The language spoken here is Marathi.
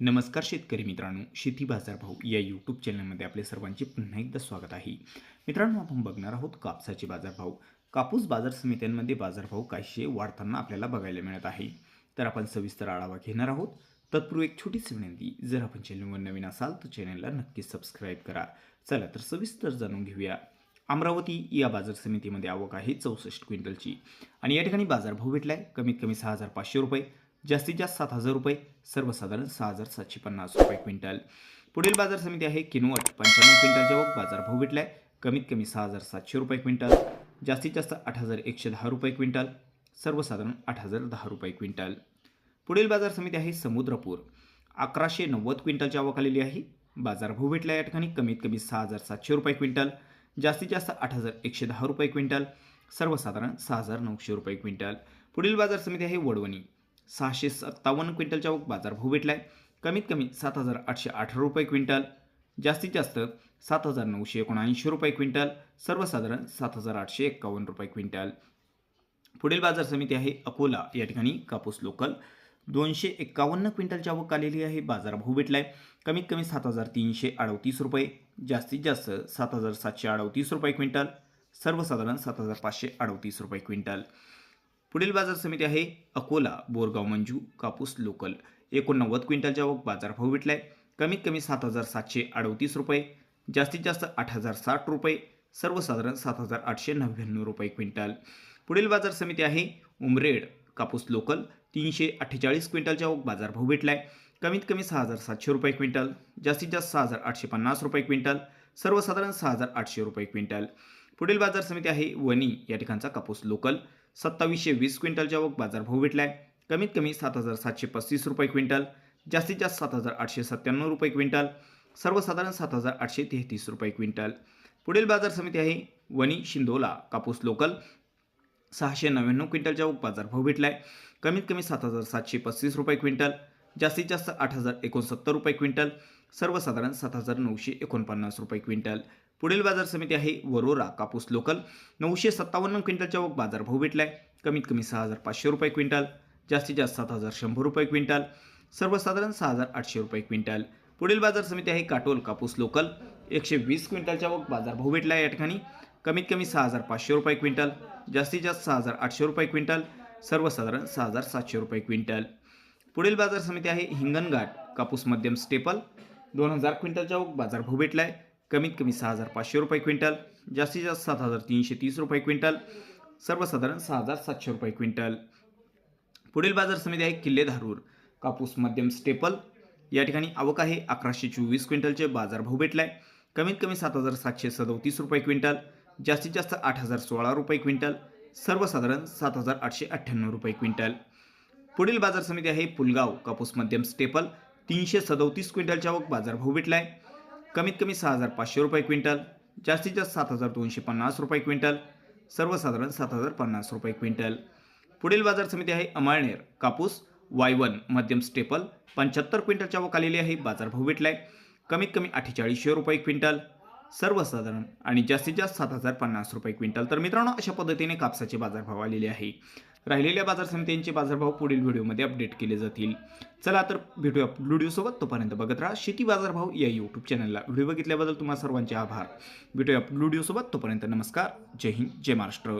नमस्कार शेतकरी मित्रांनो शेती बाजार भाऊ या यूट्यूब चॅनलमध्ये आपले सर्वांचे पुन्हा एकदा स्वागत आहे. मित्रांनो आपण बघणार आहोत कापसाचे बाजारभाव. कापूस बाजार समित्यांमध्ये बाजारभाव काहीशे वाढताना आपल्याला बघायला मिळत आहे. तर आपण सविस्तर आढावा घेणार आहोत. तत्पूर्वी एक छोटीशी विनंती जर आपण चॅनलवर नवीन असाल तर चॅनलला नक्कीच सबस्क्राईब करा. चला तर सविस्तर जाणून घेऊया. अमरावती या बाजार समितीमध्ये आवक आहे चौसष्ट क्विंटलची. आणि या ठिकाणी बाजारभाव भेटला आहे कमीत कमी सहा हजार पाचशे रुपये. जास्तीत जास्त सात हजार रुपये सर्वसाधारण सहा हजार सातशे पन्नास रुपये क्विंटल. पुढील बाजार समिती आहे किनवट. पंच्याण्णव क्विंटलच्या वक बाजारभाव भेटलाय कमीत कमी सहा हजार सातशे रुपये क्विंटल. जास्तीत जास्त आठ हजार एकशे दहा रुपये क्विंटल. सर्वसाधारण आठ हजार दहा रुपये क्विंटल. पुढील बाजार समिती आहे समुद्रपूर. अकराशे नव्वद क्विंटलच्या आवक आलेली आहे. बाजारभाव भेटला या ठिकाणी. कमीत कमी सहा हजार सातशे रुपये क्विंटल. जास्तीत जास्त आठ हजार एकशे दहा रुपये क्विंटल. सर्वसाधारण सहा हजार नऊशे रुपये क्विंटल. पुढील बाजार समिती आहे वडवणी. सहाशे सत्तावन्न क्विंटलच्या बाजारभाव आहे कमीत कमी सात हजार आठशे अठरा रुपये क्विंटल. जास्तीत जास्त सात हजार नऊशे एकोणऐंशी रुपये क्विंटल. सर्वसाधारण सात हजार आठशे एक्कावन्न रुपये क्विंटल. पुढील बाजार समिती आहे अकोला. या ठिकाणी कापूस लोकल दोनशे एक्कावन्न क्विंटलची आवक आलेली आहे. बाजारभाव आहे कमीत कमी सात हजार तीनशे अडतीस रुपये. जास्तीत जास्त सात हजार सातशे अडतीस रुपये क्विंटल. सर्वसाधारण सात हजार पाचशे अडतीस रुपये क्विंटल. पुढील बाजार समिती आहे अकोला बोरगाव मंजू कापूस लोकल. एकोणनव्वद क्विंटलच्या आवक बाजारभाव भेटलाय कमीत कमी सात हजार सातशे अडतीस रुपये. जास्तीत जास्त आठ हजार साठ रुपये. सर्वसाधारण सात हजार आठशे नव्याण्णव रुपये क्विंटल. पुढील बाजार समिती आहे उमरेड कापूस लोकल. तीनशे अठ्ठेचाळीस क्विंटलच्या आवक बाजारभाव भेटलाय कमीत कमी सहा हजार सातशे रुपये क्विंटल. जास्तीत जास्त सहा हजार आठशे पन्नास रुपये क्विंटल. सर्वसाधारण सहा हजार आठशे रुपये क्विंटल. पुढील बाजार समिती आहे वणी या ठिकाणचा कापूस लोकल. सत्तावीसशे वीस क्विंटलच्या आवक बाजारभाव आहे कमीत कमी सात हजार सातशे पस्तीस रुपये क्विंटल जास्तीत जास्त सात हजार आठशे सत्त्याण्णव रुपये क्विंटल सर्वसाधारण सात हजार आठशे तेहतीस रुपये क्विंटल. पुढील बाजार समिती आहे वणी शिंदोला कापूस लोकल. सहाशे नव्याण्णव क्विंटलच्या बाजारभाव भेटला आहे कमीत कमी सात हजार सातशे पस्तीस रुपये क्विंटल जास्तीत जास्त आठ हजार एकोणसत्तर रुपये क्विंटल सर्वसाधारण सात हजार नऊशे एकोणपन्नास रुपये क्विंटल. पुढील बाजार समिती आहे वरोरा कापूस लोकल. नऊशे सत्तावन्न क्विंटलच्या बाजारभाव आहे कमीत कमी सहा हजार पाचशे रुपये क्विंटल. जास्तीत जास्त सात हजार शंभर रुपये क्विंटल. सर्वसाधारण सहा हजार आठशे रुपये क्विंटल. पुढील बाजार समिती आहे काटोल कापूस लोकल. एकशे वीस क्विंटलच्या बाजारभाव भेटला या ठिकाणी. कमीत कमी सहा हजार पाचशे रुपये क्विंटल. जास्तीत जास्त सहा हजार आठशे रुपये क्विंटल. सर्वसाधारण सहा हजार सातशे रुपये क्विंटल. पुढील बाजार समिती आहे हिंगणघाट कापूस मध्यम स्टेपल. दोन हजार क्विंटलच्या बाजारभाव आहे कमीत कमी सहा हजार पाचशे रुपये क्विंटल जास्तीत जास्त सात हजार तीनशे तीस रुपये क्विंटल सर्वसाधारण सहा हजार सातशे रुपये क्विंटल. पुढील बाजार समिती आहे किल्ले धारूर कापूस मध्यम स्टेपल. या ठिकाणी आवक आहे अकराशे चोवीस क्विंटलचे बाजारभाव आहे कमीत कमी सात हजार सातशे सदोतीस रुपये क्विंटल जास्तीत जास्त आठ हजार सोळा रुपये क्विंटल सर्वसाधारण सात हजार आठशे अठ्ठ्याण्णव रुपये क्विंटल. पुढील बाजार समिती आहे पुलगाव कापूस मध्यम स्टेपल तीनशे सदोतीस क्विंटलच्या आवक बाजारभाव भेटला आहे कमीत कमी सहा हजार पाचशे रुपये क्विंटल जास्तीत जास्त सात हजार दोनशे पन्नास रुपये क्विंटल सर्वसाधारण सात हजार पन्नास रुपये क्विंटल. पुढील बाजार समिती आहे अमळनेर कापूस वाय वन मध्यम स्टेपल पंच्याहत्तर क्विंटलच्या आवक आलेली आहे बाजारभाव भेटला आहे कमीत कमी अठ्ठेचाळीसशे रुपये क्विंटल सर्वसाधारण आणि जास्तीत जास्त सात हजार पन्नास रुपये क्विंटल. तर मित्रांनो अशा पद्धतीने कापसाचे बाजारभाव आलेले आहे. राहिलेल्या बाजार समित्यांचे बाजारभाव पुढील व्हिडिओमध्ये अपडेट केले जातील. चला तर भेटूया व्हिडिओसोबत तोपर्यंत बघत राहा शेती बाजारभाव या यूट्यूब चॅनलला व्हिडिओ बघितल्याबद्दल तुम्हाला सर्वांचे आभार. भेटूया व्हिडिओसोबत तोपर्यंत नमस्कार. जय हिंद. जय महाराष्ट्र.